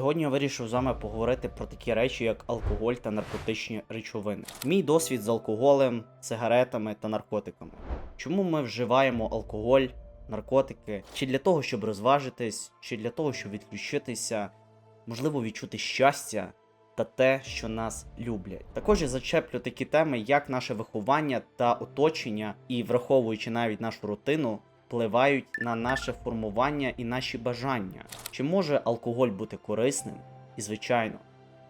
Сьогодні я вирішив з вами поговорити про такі речі, як алкоголь та наркотичні речовини. Мій досвід з алкоголем, сигаретами та наркотиками. Чому ми вживаємо алкоголь, наркотики? Чи для того, щоб розважитись, чи для того, щоб відключитися, можливо, відчути щастя та те, що нас люблять. Також я зачеплю такі теми, як наше виховання та оточення, і враховуючи навіть нашу рутину, впливають на наше формування і наші бажання. Чи може алкоголь бути корисним? І звичайно,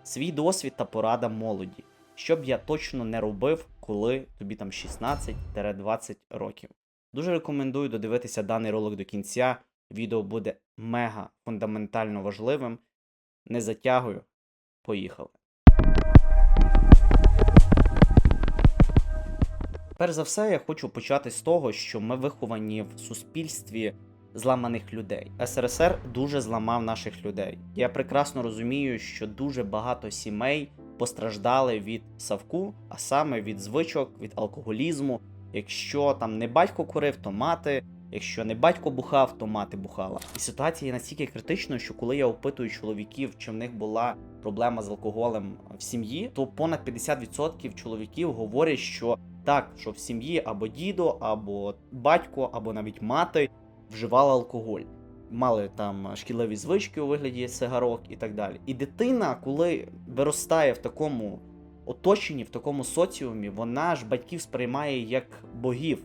свій досвід та порада молоді, що б я точно не робив, коли тобі там 16-20 років. Дуже рекомендую додивитися даний ролик до кінця. Відео буде мега фундаментально важливим. Не затягую. Поїхали. Перш за все, я хочу почати з того, що ми виховані в суспільстві зламаних людей. СРСР дуже зламав наших людей. Я прекрасно розумію, що дуже багато сімей постраждали від савку, а саме від звичок, від алкоголізму. Якщо там не батько курив, то мати. Якщо не батько бухав, то мати бухала. І ситуація настільки критичною, що коли я опитую чоловіків, чи в них була проблема з алкоголем в сім'ї, то понад 50% чоловіків говорять, що так, що в сім'ї або дідо, або батько, або навіть мати вживали алкоголь. Мали там шкідливі звички у вигляді сигарок і так далі. І дитина, коли виростає в такому оточенні, в такому соціумі, вона ж батьків сприймає як богів.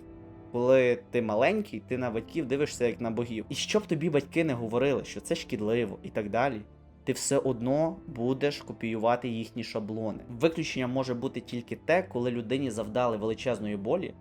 Коли ти маленький, ти на батьків дивишся як на богів. І щоб тобі батьки не говорили, що це шкідливо і так далі, ти все одно будеш копіювати їхні шаблони. Виключення може бути тільки те, коли людині завдали величезної болі,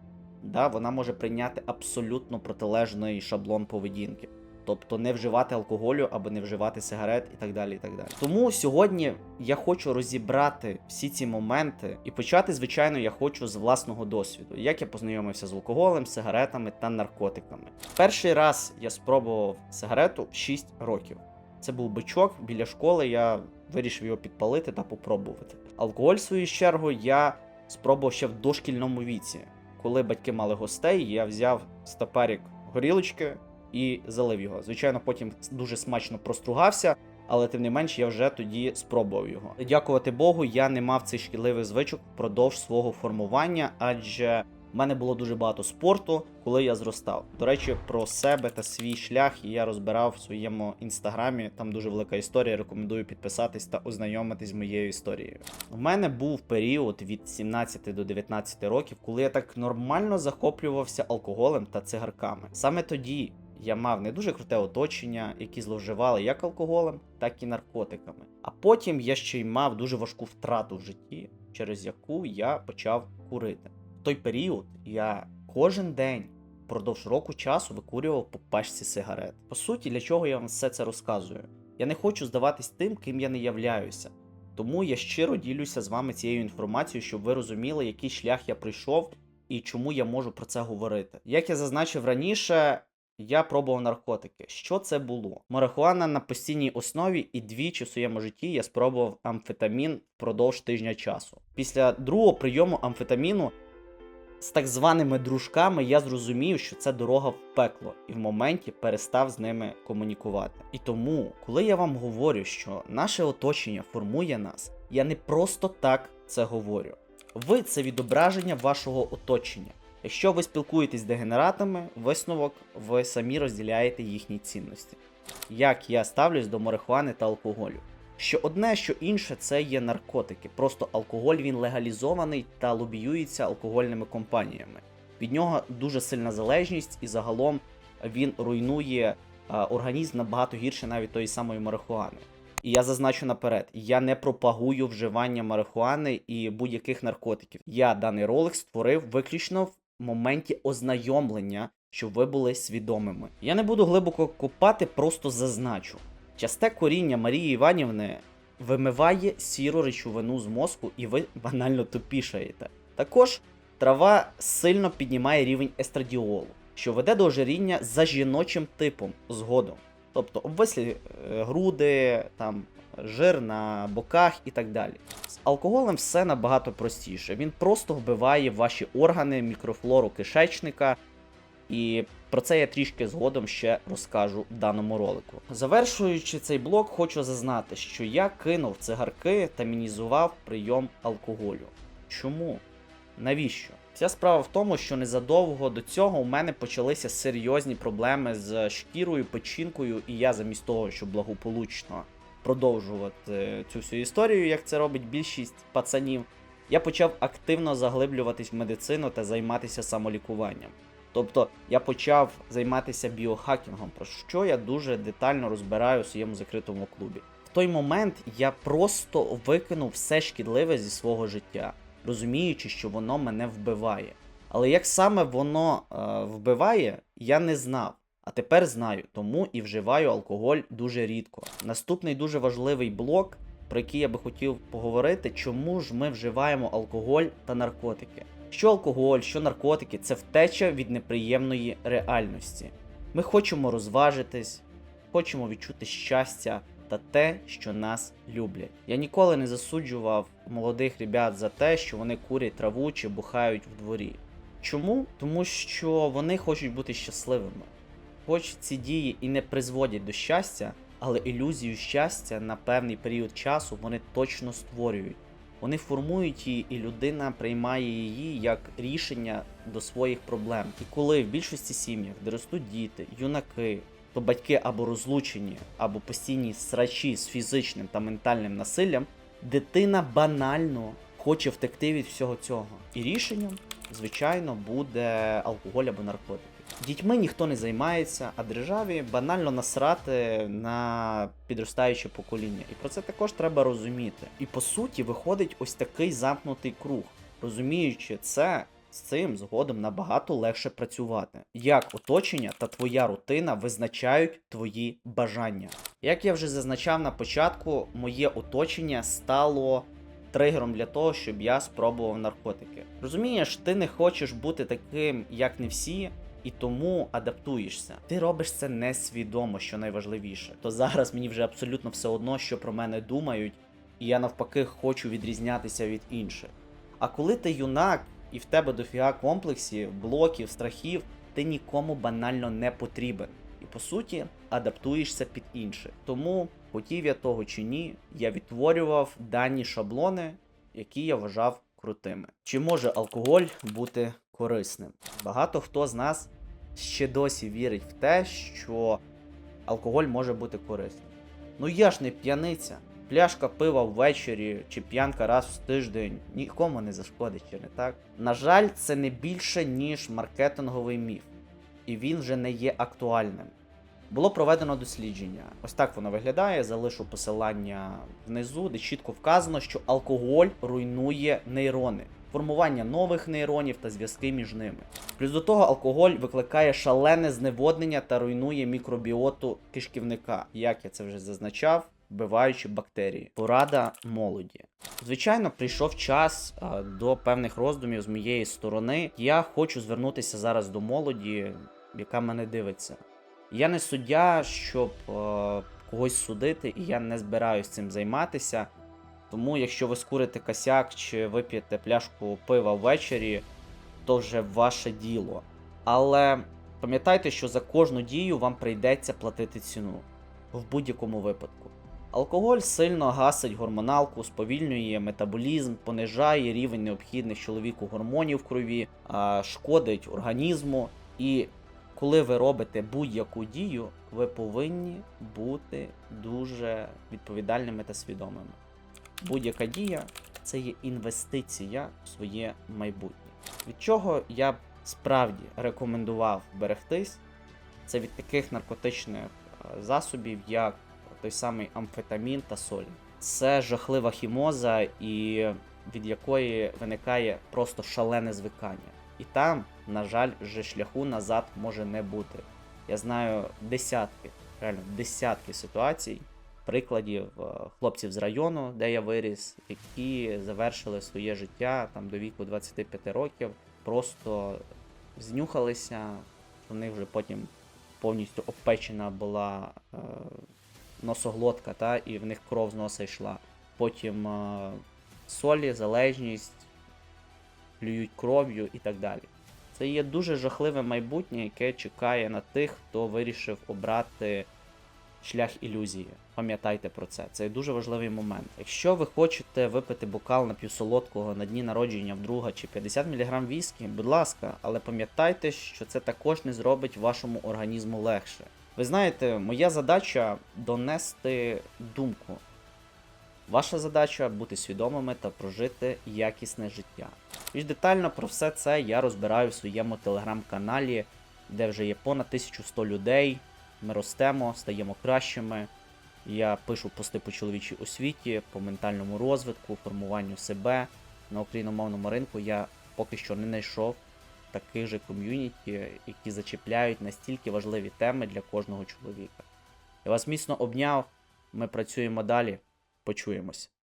да, вона може прийняти абсолютно протилежний шаблон поведінки. Тобто не вживати алкоголю або не вживати сигарет і так далі. і так далі. Тому сьогодні я хочу розібрати всі ці моменти і почати, звичайно, я хочу з власного досвіду, як я познайомився з алкоголем, сигаретами та наркотиками. Перший раз я спробував сигарету в 6 років. Це був бичок біля школи. Я вирішив його підпалити та попробувати. Алкоголь, в свою чергу, я спробував ще в дошкільному віці. Коли батьки мали гостей, я взяв стаперік горілочки і залив його. Звичайно, потім дуже смачно простругався, але тим не менш я вже тоді спробував його. Дякувати Богу, я не мав цих шкідливих звичок впродовж свого формування, адже в мене було дуже багато спорту, коли я зростав. До речі, про себе та свій шлях я розбирав в своєму інстаграмі. Там дуже велика історія. Рекомендую підписатись та ознайомитись з моєю історією. У мене був період від 17 до 19 років, коли я так нормально захоплювався алкоголем та цигарками. Саме тоді я мав не дуже круте оточення, які зловживали як алкоголем, так і наркотиками. А потім я ще й мав дуже важку втрату в житті, через яку я почав курити. Той період я кожен день впродовж року часу викурював по пачці сигарет. По суті, для чого я вам все це розказую? Я не хочу здаватись тим, ким я не являюся. Тому я щиро ділюся з вами цією інформацією, щоб ви розуміли, який шлях я пройшов і чому я можу про це говорити. Як я зазначив раніше, я пробував наркотики. Що це було? Марихуана на постійній основі, і двічі в своєму житті я спробував амфетамін впродовж тижня часу. Після другого прийому амфетаміну з так званими дружками я зрозумів, що це дорога в пекло, і в моменті перестав з ними комунікувати. І тому, коли я вам говорю, що наше оточення формує нас, я не просто так це говорю. Ви це відображення вашого оточення. Якщо ви спілкуєтесь з дегенератами, висновок ви самі розділяєте їхні цінності. Як я ставлюсь до марихуани та алкоголю? Що одне, що інше це є наркотики. Просто алкоголь він легалізований та лобіюється алкогольними компаніями. Від нього дуже сильна залежність, і загалом він руйнує організм набагато гірше навіть тої самої марихуани. І я зазначу наперед, я не пропагую вживання марихуани і будь-яких наркотиків. Я даний ролик створив виключно в моменті ознайомлення, щоб ви були свідомими. Я не буду глибоко копати, просто зазначу. Часте коріння Марії Іванівни вимиває сіру речовину з мозку, і ви банально тупішаєте. Також трава сильно піднімає рівень естрадіолу, що веде до ожиріння за жіночим типом згодом. Тобто обвислі е, груди, там жир на боках і так далі. З алкоголем все набагато простіше. Він просто вбиває ваші органи, мікрофлору кишечника, І про це я трішки згодом ще розкажу в даному ролику. Завершуючи цей блок, хочу зазнати, що я кинув цигарки та мінізував прийом алкоголю. Чому? Навіщо? Вся справа в тому, що незадовго до цього у мене почалися серйозні проблеми з шкірою, печінкою, і я замість того, щоб благополучно продовжувати цю всю історію, як це робить більшість пацанів, я почав активно заглиблюватись в медицину та займатися самолікуванням. Тобто я почав займатися біохакінгом, про що я дуже детально розбираю у своєму закритому клубі. В той момент я просто викинув все шкідливе зі свого життя, розуміючи, що воно мене вбиває. Але як саме воно е, вбиває, я не знав. А тепер знаю, тому і вживаю алкоголь дуже рідко. Наступний дуже важливий блок, про який я би хотів поговорити, чому ж ми вживаємо алкоголь та наркотики. Що алкоголь, що наркотики це втеча від неприємної реальності. Ми хочемо розважитись, хочемо відчути щастя та те, що нас люблять. Я ніколи не засуджував молодих ребят за те, що вони курять траву чи бухають в дворі. Чому? Тому що вони хочуть бути щасливими. Хоч ці дії і не призводять до щастя, але ілюзію щастя на певний період часу вони точно створюють. Вони формують її, і людина приймає її як рішення до своїх проблем. І коли в більшості сім'ях, де ростуть діти, юнаки, то батьки або розлучені, або постійні срачі з фізичним та ментальним насиллям, дитина банально хоче втекти від всього цього. І рішенням, звичайно, буде алкоголь або наркотики. Дітьми ніхто не займається, а державі банально насрати на підростаюче покоління. І про це також треба розуміти. І по суті виходить ось такий замкнутий круг. Розуміючи це, з цим згодом набагато легше працювати. Як оточення та твоя рутина визначають твої бажання. Як я вже зазначав на початку, моє оточення стало тригером для того, щоб я спробував наркотики. Розумієш, ти не хочеш бути таким, як не всі. І тому адаптуєшся. Ти робиш це несвідомо, що найважливіше. То зараз мені вже абсолютно все одно, що про мене думають, і я навпаки хочу відрізнятися від інших. А коли ти юнак і в тебе дофіга комплексів, блоків, страхів, ти нікому банально не потрібен. І по суті адаптуєшся під інших. Тому, хотів я того чи ні, я відтворював дані шаблони, які я вважав крутими. Чи може алкоголь бути корисним? Багато хто з нас ще досі вірить в те, що алкоголь може бути корисним. Ну я ж не п'яниця. Пляшка пива ввечері чи п'янка раз в тиждень нікому не зашкодить, чи не так? На жаль, це не більше, ніж маркетинговий міф, і він вже не є актуальним. Було проведено дослідження. Ось так воно виглядає. Залишу посилання внизу, де чітко вказано, що алкоголь руйнує нейрони, формування нових нейронів та зв'язки між ними. Плюс до того, алкоголь викликає шалене зневоднення та руйнує мікробіоту кишківника, як я це вже зазначав, вбиваючи бактерії. Порада молоді. Звичайно, прийшов час а, до певних роздумів з моєї сторони. Я хочу звернутися зараз до молоді, яка мене дивиться. Я не суддя, щоб е, когось судити, і я не збираюсь цим займатися. Тому, якщо ви скурите косяк чи вип'єте пляшку пива ввечері, то вже ваше діло. Але пам'ятайте, що за кожну дію вам прийдеться платити ціну в будь-якому випадку. Алкоголь сильно гасить гормоналку, сповільнює метаболізм, понижає рівень необхідних чоловіку гормонів в крові, шкодить організму. І коли ви робите будь-яку дію, ви повинні бути дуже відповідальними та свідомими. Будь-яка дія це є інвестиція в своє майбутнє. Від чого я б справді рекомендував берегтись, це від таких наркотичних е, засобів, як той самий амфетамін та соль. Це жахлива хімоза, і від якої виникає просто шалене звикання. І там, на жаль, вже шляху назад може не бути. Я знаю десятки, реально десятки ситуацій, прикладів е, хлопців з району, де я виріс, які завершили своє життя там до віку 25 років, просто знюхалися, у них вже потім повністю обпечена була е, носоглотка, та, і в них кров з носа йшла. Потім е, солі, залежність, плюють кров'ю і так далі. Це є дуже жахливе майбутнє, яке чекає на тих, хто вирішив обрати шлях ілюзії. Пам'ятайте про це. Це дуже важливий момент. Якщо ви хочете випити бокал напівсолодкого на дні народження вдруга чи 50 мг віскі, будь ласка, але пам'ятайте, що це також не зробить вашому організму легше. Ви знаєте, моя задача донести думку. Ваша задача бути свідомими та прожити якісне життя. Більш детально про все це я розбираю в своєму телеграм-каналі, де вже є понад 1100 людей. Ми ростемо, стаємо кращими. Я пишу пости по чоловічій освіті, по ментальному розвитку, формуванню себе на україномовному ринку. Я поки що не знайшов таких же ком'юніті, які зачіпляють настільки важливі теми для кожного чоловіка. Я вас міцно обняв. Ми працюємо далі. Почуємось.